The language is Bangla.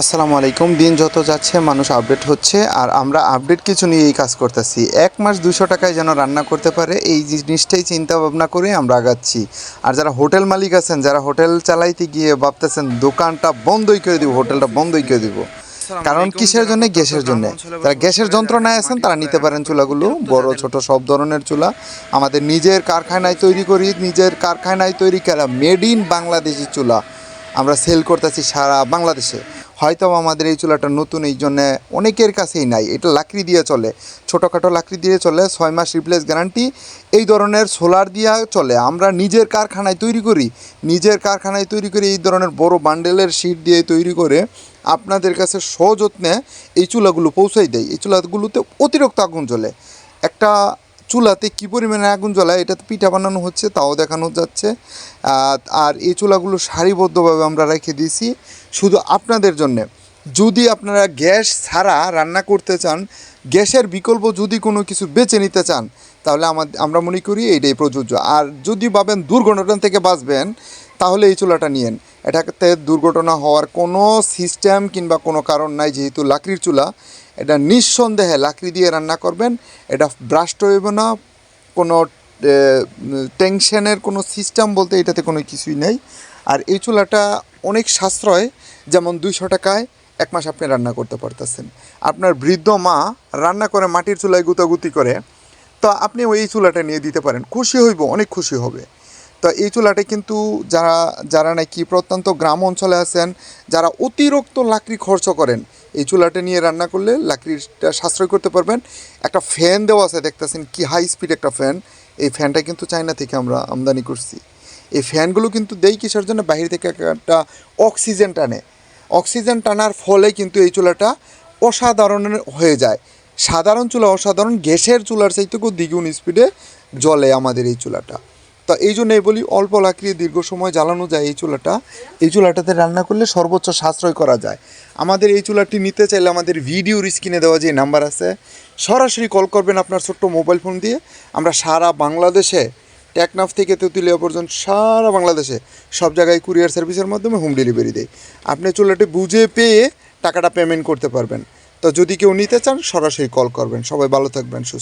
আসসালামু আলাইকুম। দিন যত যাচ্ছে মানুষ আপডেট হচ্ছে আর আমরা আপডেট কিছু নিয়েই কাজ করতেছি। এক মাস দুশো টাকায় যেন রান্না করতে পারে এই জিনিসটাই চিন্তা ভাবনা করে আমরা আগাচ্ছি। আর যারা হোটেল মালিক আছেন যারা হোটেল চালাইতে গিয়ে ভাবতেছেন দোকানটা বন্ধই করে দিব হোটেলটা বন্ধই করে দিব। কারণ কিসের জন্য? গ্যাসের জন্য। যারা গ্যাসের যন্ত্রণায় আছেন তারা নিতে পারেন চুলাগুলো বড় ছোট সব ধরনের চুলা। আমাদের নিজের কারখানায় তৈরি করি নিজের কারখানায় তৈরি করা মেড ইন বাংলাদেশি চুলা। আমরা সেল করতেছি সারা বাংলাদেশে। হয়তো আমাদের এই চুলাটা নতুন, এই জন্যে অনেকের কাছেই নাই। এটা লাকড়ি দিয়ে চলে। ছোটোখাটো লাকড়ি দিয়ে চলে, ছয় মাস রিপ্লেস গ্যারান্টি এই ধরনের সোলার দিয়ে চলে। আমরা নিজের কারখানায় তৈরি করি। নিজের কারখানায় তৈরি করে এই ধরনের বড় বান্ডেলের শিট দিয়ে তৈরি করে আপনাদের কাছে সযত্নে এই চুলাগুলো পৌঁছাই দেয়। এই চুলাগুলোতে অতিরিক্ত আগুন জ্বলে। একটা চুলাতে কী পরিমাণে আগুন জ্বলায় এটাতে পিঠা বানানো হচ্ছে, তাও দেখানো যাচ্ছে। আর এই চুলাগুলো সারিবদ্ধভাবে আমরা রেখে দিয়েছি, শুধু আপনাদের জন্যে। যদি আপনারা গ্যাস ছাড়া রান্না করতে চান, গ্যাসের বিকল্প যদি কোনো কিছু বেছে নিতে চান, তাহলে আমাদের আমরা মনে করি এইটাই প্রযোজ্য। আর যদি ভাবেন দুর্ঘটনা থেকে বাঁচবেন, তাহলে এই চুলাটা নিয়েন। এটাতে দুর্ঘটনা হওয়ার কোনো সিস্টেম কিংবা কোনো কারণ নাই, যেহেতু লাকড়ির চুলা। এটা নিঃসন্দেহে লাকড়ি দিয়ে রান্না করবেন। এটা ব্রাস্ট হইবে না, কোনো টেনশনের কোনো সিস্টেম বলতে এটাতে কোনো কিছুই নেই। আর এই চুলাটা অনেক সাশ্রয়, যেমন দুইশো টাকায় এক মাস আপনি রান্না করতে পারতেছেন। আপনার বৃদ্ধ মা রান্না করে মাটির চুলায় গুতাগুতি করে, তো আপনি ওই চুলাটা নিয়ে দিতে পারেন। খুশি হইব, অনেক খুশি হবে। তো এই চুলাটা কিন্তু যারা যারা নাকি প্রত্যন্ত গ্রাম অঞ্চলে আছেন, যারা অতিরিক্ত লাকড়ি খরচ করেন এই চুলাটা নিয়ে রান্না করলে লাকড়িটা সাশ্রয় করতে পারবেন। একটা ফ্যান দেওয়া আছে, দেখতেছেন কি হাই স্পিড একটা ফ্যান। এই ফ্যানটা কিন্তু চায়না থেকে আমরা আমদানি করছি। এই ফ্যানগুলো কিন্তু দেই কিসের জন্য? বাইরে থেকে একটা অক্সিজেন টানে। অক্সিজেন টানার ফলে কিন্তু এই চুলাটা অসাধারণ হয়ে যায়। সাধারণ চুলা অসাধারণ, গ্যাসের চুলার চাইতেও দ্বিগুণ স্পিডে জ্বলে আমাদের এই চুলাটা। তো এই জন্য এই বলি, অল্প লাকড়িয়ে দীর্ঘ সময় জ্বালানো যায় এই চুলাটা। এই চুলাটাতে রান্না করলে সর্বোচ্চ সাশ্রয় করা যায়। আমাদের এই চুলাটি নিতে চাইলে আমাদের ভিডিওর স্ক্রিনে দেওয়া যে নাম্বার আছে, সরাসরি কল করবেন আপনার ছোট্ট মোবাইল ফোন দিয়ে। আমরা সারা বাংলাদেশে, টেকনাফ থেকে তেঁতুলিয়া পর্যন্ত সারা বাংলাদেশে সব জায়গায় কুরিয়ার সার্ভিসের মাধ্যমে হোম ডেলিভারি দেয় আপনি চুলাটি বুঝে পেয়ে টাকাটা পেমেন্ট করতে পারবেন। তো যদি কেউ নিতে চান, সরাসরি কল করবেন। সবাই ভালো থাকবেন, সুস্থ